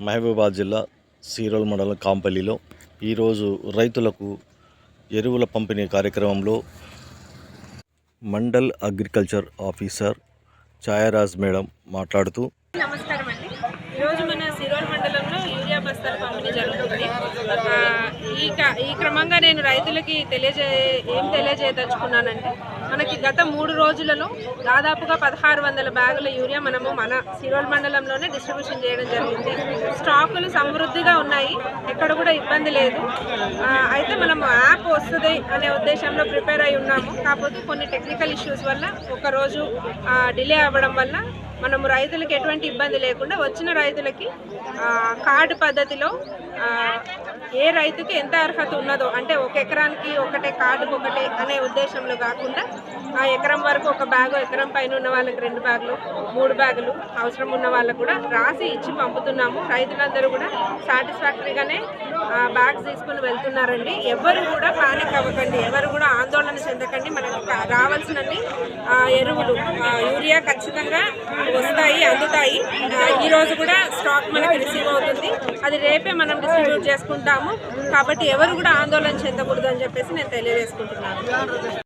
మహబూబాద్ జిల్లా సీరోల్ మండలం కాంపల్లిలో ఈరోజు రైతులకు ఎరువుల పంపిణీ కార్యక్రమంలో mandal agriculture officer Chayaraj madam మాట్లాడుతూ నమస్కారం అండి ఈరోజు మన సిరోల్ మండలంలో యూరియా బస్తాల పంపిణీ జరుగుతుంది. ఈ ఈ క్రమంగా నేను రైతులకి తెలియజే ఏం తెలియజేయదలుచుకున్నానంటే మనకి గత మూడు రోజులలో దాదాపుగా పదహారు వందల బ్యాగుల యూరియా మనము మన సిరోల్ మండలంలోనే డిస్ట్రిబ్యూషన్ చేయడం జరిగింది. స్టాకులు సమృద్ధిగా ఉన్నాయి ఎక్కడ కూడా ఇబ్బంది లేదు. అయితే మనం యాప్ వస్తుంది అనే ఉద్దేశంలో ప్రిపేర్ అయి ఉన్నాము. కాకపోతే కొన్ని టెక్నికల్ ఇష్యూస్ వల్ల ఒక రోజు డిలే అవ్వడం వల్ల మనము రైతులకు ఎటువంటి ఇబ్బంది లేకుండా వచ్చిన రైతులకి ఆ, కార్డు పద్ధతిలో ఏ రైతుకి ఎంత అర్హత ఉన్నదో అంటే ఒక ఎకరానికి ఒకటే కార్డుకు ఒకటే అనే ఉద్దేశంలో కాకుండా ఆ ఎకరం వరకు ఒక బ్యాగు ఎకరం పైన ఉన్న వాళ్ళకి రెండు బ్యాగులు మూడు బ్యాగులు అవసరం ఉన్న వాళ్ళకు కూడా రాసి ఇచ్చి పంపుతున్నాము. రైతులందరూ కూడా సాటిస్ఫాక్టరీగానే బ్యాగ్స్ తీసుకుని వెళ్తున్నారండి. ఎవరు కూడా పానిక్ అవ్వకండి. ఎవరు కూడా ఆందోళన మనకి ఆ, ఎరువులు ఆ, యూరియా ఖచ్చితంగా వస్తాయి అందుతాయి. ఈరోజు ఈ రోజు కూడా స్టాక్ మనకి రిసీవ్ అవుతుంది. అది రేపే మనం డిస్ట్రిబ్యూట్ చేసుకుంటాము. కాబట్టి ఎవరు కూడా ఆందోళన చెందకూడదు అని చెప్పేసి నేను తెలియజేసుకుంటున్నాను.